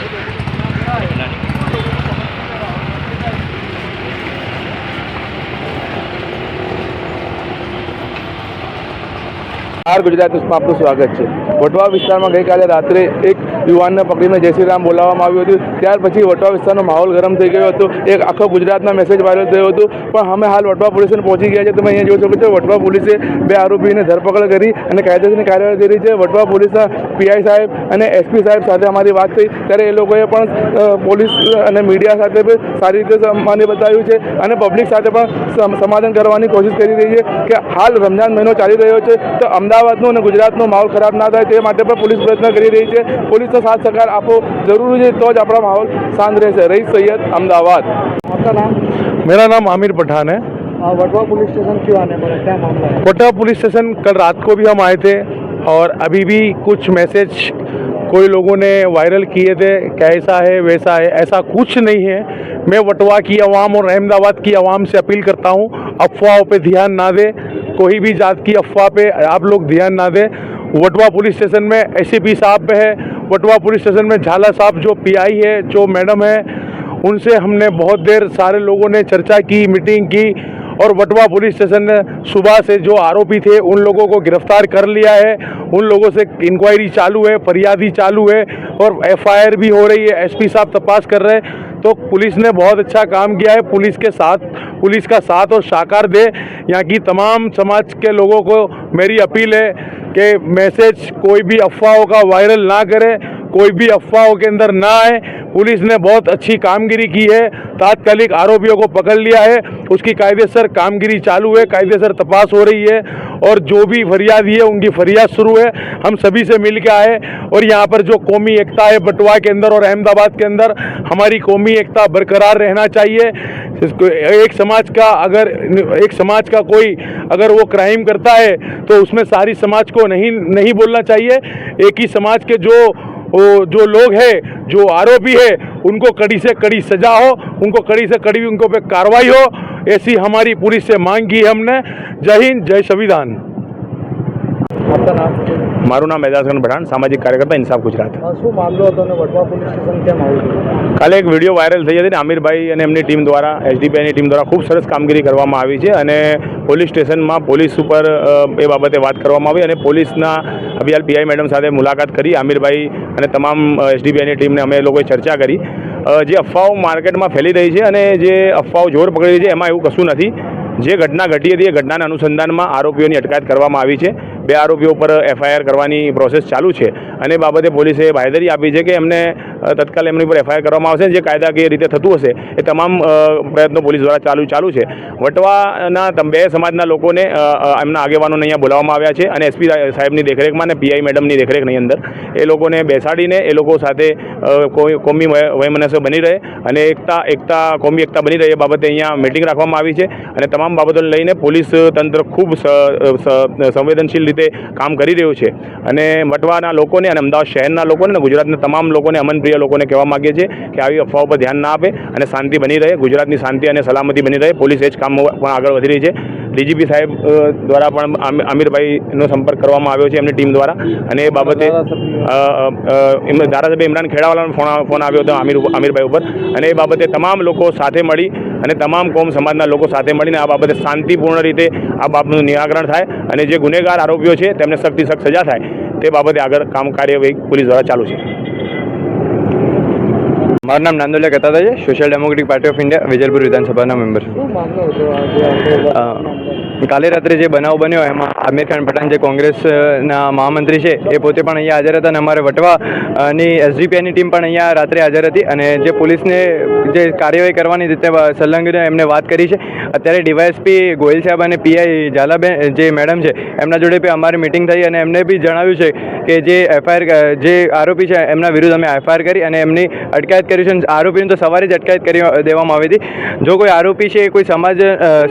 Okay. R Gujarat ન્યૂઝમાં આપનું સ્વાગત છે. વટવા વિસ્તારમાં ગઈકાલે રાત્રે એક યુવાનને પકડીને જય શ્રી રામ બોલાવવામાં આવ્યું હતું. ત્યાર પછી વટવા વિસ્તારનો માહોલ ગરમ થઈ ગયો હતો. એક આખો ગુજરાતના મેસેજ વાયરલ થયો હતો. પણ અમે હાલ વટવા પોલીસ પહોંચી ગયા છે. તમે અહીંયા જોઈ શકો છો વટવા પોલીસે બે આરોપીને ધરપકડ કરી અને કાયદેસરની કાર્યવાહી કરી છે. વટવા પોલીસના પીઆઈ સાહેબ અને એસપી સાહેબ સાથે અમારી વાત થઈ. ત્યારે એ લોકોએ પણ પોલીસ અને મીડિયા સાથે પણ સારી રીતે માન્ય બતાવ્યું છે અને પબ્લિક સાથે પણ સમ- સમાધાન કરવાની કોશિશ કરી રહી છે કે હાલ રમજાન મહિનો ચાલી રહ્યો છે. તો અમદાવાદનો અને ગુજરાતનો માહોલ ખરાબ ના થાય તે માટે પણ પોલીસ પ્રયત્ન કરી રહી છે પોલીસનો સાથ સહકાર આપવો જરૂરી છે તો જ આપણા માહોલ શાંત રહેશે રહીશ સૈયદ અમદાવાદ आपका नाम मेरा नाम आमिर पठान है आ, वटवा पुलिस स्टेशन क्यों आने पड़ा क्या मामला है कोटा पुलिस स्टेशन कल रात को भी हम आए थे और अभी भी कुछ मैसेज कोई लोगों ने वायरल किए थे कैसा है वैसा है ऐसा कुछ नहीं है मैं वटवा की आवाम और अहमदाबाद की आवाम से अपील करता हूँ अफवाहों पे ध्यान ना दे, कोई भी जात की अफवाह पे आप लोग ध्यान ना दें। वटवा पुलिस स्टेशन में एसीपी साहब है, वटवा पुलिस स्टेशन में झाला साहब जो पीआई है, जो मैडम है, उनसे हमने बहुत देर सारे लोगों ने चर्चा की, मीटिंग की, और वटवा पुलिस स्टेशन ने सुबह से जो आरोपी थे, उन लोगों को गिरफ़्तार कर लिया है। उन लोगों से इंक्वायरी चालू है, फरियादी चालू है, और एफआईआर भी हो रही है एसपी साहब तपास कर रहे हैं। तो पुलिस ने बहुत अच्छा काम किया है। पुलिस के साथ, पुलिस का साथ और साकार दे। यहाँ की तमाम समाज के लोगों को मेरी अपील है कि मैसेज कोई भी अफवाहों का वायरल ना करे, कोई भी अफवाहों के अंदर ना आए। पुलिस ने बहुत अच्छी कामगिरी की है। तात्कालिक आरोपियों को पकड़ लिया है। उसकी कायदेसर कामगिरी चालू है। कायदेसर तपास हो रही है। और जो भी फरियादी है, उनकी फरियाद शुरू है। हम सभी से मिल के आए और यहाँ पर जो कौमी एकता है, बटवा के अंदर और अहमदाबाद के अंदर, हमारी कौमी एकता बरकरार रहना चाहिए। एक समाज का अगर, एक समाज का कोई अगर वो क्राइम करता है तो उसमें सारी समाज को नहीं नहीं बोलना चाहिए। एक ही समाज के जो वो जो लोग हैं, जो आरोपी है, उनको कड़ी से कड़ी सजा हो, उनको कड़ी से कड़ी उनको पे कार्रवाई हो, ऐसी हमारी पुलिस से मांग की हमने। जय हिंद, जय संविधान। आपका नाम મારું નામ એજાઝ પઠાણ સામાજિક કાર્યકર્તા ઇન્સાફ ગુજરાત. શું મામલો હતો અને વડવા પોલીસ સ્ટેશન કેમ આવ્યું કાલે એક વીડિયો વાયરલ થઈ હતી ને આમિરભાઈ અને એમની ટીમ દ્વારા એસડીપીઆઈની ટીમ દ્વારા ખૂબ સરસ કામગીરી કરવામાં આવી છે અને પોલીસ સ્ટેશનમાં પોલીસ ઉપર એ બાબતે વાત કરવામાં આવી અને પોલીસના અભિયાલ પીઆઈ મેડમ સાથે મુલાકાત કરી આમિરભાઈ અને તમામ એસડીપીઆઈની ટીમને અમે લોકોએ ચર્ચા કરી. જે અફવાઓ માર્કેટમાં ફેલી રહી છે અને જે અફવાઓ જોર પકડી રહી છે એમાં એવું કશું નથી. જે ઘટના ઘટી હતી એ ઘટનાના અનુસંધાનમાં આરોપીઓની અટકાયત કરવામાં આવી છે. બે આરોપીઓ પર એફઆઈઆર કરવાની પ્રોસેસ ચાલુ છે. અને એ બાબતે પોલીસે બાહેધરી આપી છે કે એમને તત્કાલ એમની પર એફઆઈઆર કરવામાં આવશે જે કાયદાકીય રીતે થતું હશે એ તમામ પ્રયત્નો પોલીસ દ્વારા ચાલુ ચાલુ છે. વટવાના બે સમાજના લોકોને એમના આગેવાનોને અહીંયા બોલાવવામાં આવ્યા છે અને એસપી સાહેબની દેખરેખમાં અને પીઆઈ મેડમની દેખરેખની અંદર. એ લોકોને બેસાડીને એ લોકો સાથે કોમી વય- વયમનસ્ય બની રહે અને એકતા એકતા, કોમી એકતા બની રહે એ બાબતે અહીંયા મિટિંગ રાખવામાં આવી છે અને તમામ બાબતોને લઈને પોલીસ તંત્ર ખૂબ સંવેદનશીલ રીતે કામ કરી રહ્યું છે. અને વટવાના લોકોને અને અમદાવાદ શહેરના લોકોને ગુજરાતના તમામ લોકોને અમનપ્રિય લોકોને કહેવા માગીએ છીએ કે આવી અફવાઓ પર ધ્યાન ના આપે અને શાંતિ બની રહે, ગુજરાતની શાંતિ અને સલામતી બની રહે. પોલીસ એ જ કામ પણ આગળ વધી રહી છે. ડીજીપી સાહેબ દ્વારા પણ આમિરભાઈનો સંપર્ક કરવામાં આવ્યો છે એમની ટીમ દ્વારા. અને એ બાબતે ધારાસભ્ય ઇમરાન ખેડાવાલાનો ફોન ફોન આવ્યો હતો આમિર આમિરભાઈ ઉપર. અને એ બાબતે તમામ લોકો સાથે મળી અને તમામ કોમ સમાજના લોકો સાથે મળીને આ બાબતે શાંતિપૂર્ણ રીતે આ બાબતનું નિરાકરણ થાય અને જે ગુનેગાર આરોપીઓ છે તેમને સખ્તી સખ્ત સજા થાય તે બાબતે આગળ કામ કાર્યવાહી પોલીસ દ્વારા ચાલુ છે. મારું નામ નાંદોલિયા કતાતા છે social democratic party of India Vijalpur વિધાનસભાના મેમ્બર. છું કાલે રાત્રે જે બનાવ બન્યો એમાં આમિર ખાન પઠાણ જે કોંગ્રેસના મહામંત્રી છે, એ પોતે પણ અહીંયા હાજર હતા અને અમારે વટવા ની એસડીપીઆઈની ટીમ પણ અહીંયા રાત્રે હાજર હતી અને જે પોલીસને જે કાર્યવાહી કરવાની રીતે સંલગ્ન એમને વાત કરી છે. અત્યારે ડીવાયએસપી ગોયલ સાહેબ અને પીઆઈ ઝાલાબેન, જે મેડમ છે, એમના જોડે બી અમારી મિટિંગ થઈ અને એમને બી જણાવ્યું છે કે જે એફઆઈઆર જે આરોપી છે, એમના વિરુદ્ધ અમે એફઆઈઆર કરી અને એમની અટકાયત કરી છે આરોપીને તો સવારે જ અટકાયત કરી દેવામાં આવી હતી. જો કોઈ આરોપી છે એ કોઈ સમાજ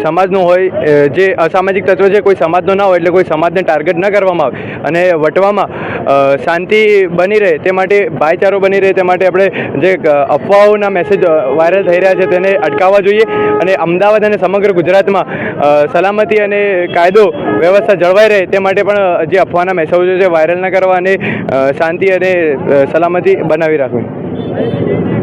સમાજનો હોય જે અસામાજિક તત્વ છે, કોઈ સમાજનો ના હોય એટલે કોઈ સમાજને ટાર્ગેટ ન કરવામાં આવે. અને વટવામાં શાંતિ બની રહે તે માટે, ભાઈચારો બની રહે તે માટે આપણે જે અફવાઓના મેસેજ વાયરલ થઈ રહ્યા છે તેને અટકાવવા જોઈએ. અને અમદાવાદ અને સમગ્ર ગુજરાતમાં સલામતી અને કાયદો વ્યવસ્થા જળવાઈ રહે તે માટે પણ જે અફવાના મેસેજો છે વાયરલ ન કરવા અને શાંતિ અને સલામતી બનાવી રાખવી.